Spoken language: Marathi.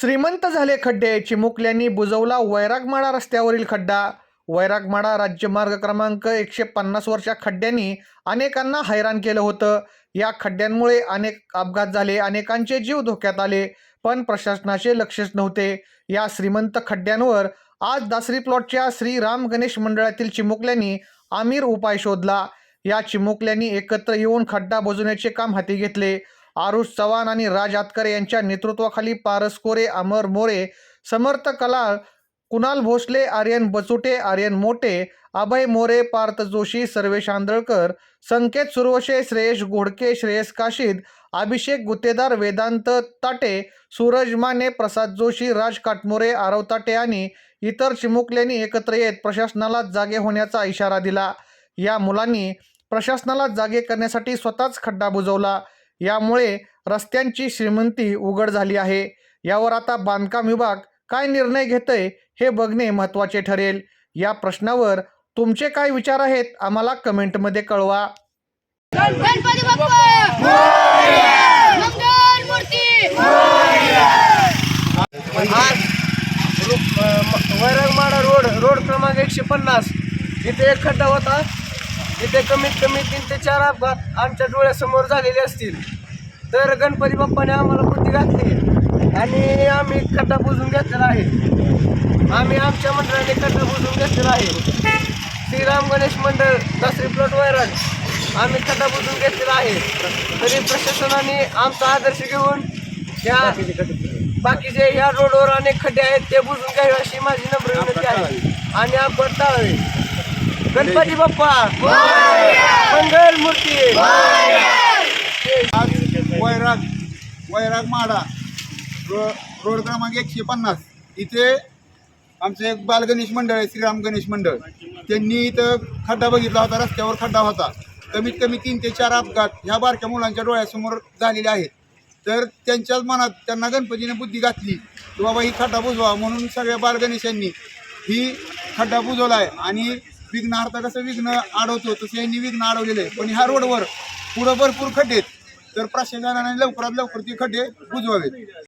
श्रीमंत झाले खड्डे. चिमुकल्यांनी बुजवला वैरागमाळा रस्त्यावरील खड्डा. वैरागमाळा राज्यमार्ग क्रमांक एकशे पन्नासवरच्या खड्ड्यांनी अनेकांना हैराण केलं होतं. या खड्ड्यांमुळे अनेक अपघात झाले अनेकांचे जीव धोक्यात आले पण प्रशासनाचे लक्षच नव्हते. या श्रीमंत खड्ड्यांवर आज दासरी प्लॉटच्या श्री राम गणेश मंडळातील चिमुकल्यांनी आमिर उपाय शोधला. या चिमुकल्यांनी एकत्र येऊन खड्डा बुजवण्याचे काम हाती घेतले. आरुष चव्हाण आणि राज आतकर यांच्या नेतृत्वाखाली पारस कोरे अमर मोरे समर्थ कलाळ कुणाल भोसले आर्यन बचुटे आर्यन मोटे अभय मोरे पार्थ जोशी सर्वेश आंधळकर संकेत सुरवशे श्रेयश घोडके श्रेयस काशीद अभिषेक गुत्तेदार वेदांत ताटे सूरज माने प्रसाद जोशी राज काटमोरे आरव ताटे आणि इतर चिमुकल्यांनी एकत्र येत प्रशासनाला जागे होण्याचा इशारा दिला. या मुलांनी प्रशासनाला जागे करण्यासाठी स्वतःच खड्डा बुजवला. यामुळे रस्त्यांची श्रीमंती उघड झाली आहे. यावर आता बांधकाम विभाग काय निर्णय घेतय हे बघणे महत्त्वाचे ठरेल. या प्रश्नावर तुमचे काय विचार आहेत आम्हाला कमेंटमध्ये कळवा. गणपती बाप्पा! मंगल मूर्ती! आज वैरगमाडा रोड रोड क्रमांक एकशे पन्नास. इथे एक खड्डा होता. इथे कमीत कमी तीन ते चार अपघात आमच्या डोळ्यासमोर झालेले असतील. तर गणपती बाप्पाने आम्हाला बुद्धी घातली आणि आम्ही खड्डा बुजून घेतलेला आहे. आम्ही आमच्या मंडळाने खड्डा बुजून घेतलेला आहे. श्रीराम गणेश मंडळ दसरी प्लॉट वैरण आम्ही खड्डा बुजून घेतलेला आहे. तरी प्रशासनाने आमचा आदर्श घेऊन या बाकीचे या रोडवर अनेक खड्डे आहेत ते बुजून घ्यावे अशी माझी नम्र विनंती आहे. आणि आपण टाळावे. गणपती बाप्पा. मंगल मूर्ती. आज वैराग वैराग माडा. रो रोड क्रमांक एकशे पन्नास. इथे आमचं एक बालगणेश मंडळ आहे श्रीराम गणेश मंडळ. त्यांनी इथं खड्डा बघितला होता रस्त्यावर खड्डा होता. कमीत कमी तीन ते चार अपघात ह्या बारक्या मुलांच्या डोळ्यासमोर झालेले आहेत. तर त्यांच्याच मनात त्यांना गणपतीने बुद्धी घातली की बाबा ही खड्डा बुजवा म्हणून सगळ्या बालगणेशांनी ही खड्डा बुजवला आहे आणि विघ्नहर्ता कसं विघ्न अडवतो तसं यांनी विघ्न अडवलेलं आहे. पण ह्या रोडवर पुढं भरपूर खड्डे आहेत. तर प्रशासनाने लवकरात लवकर ती खड्डे बुजवावेत.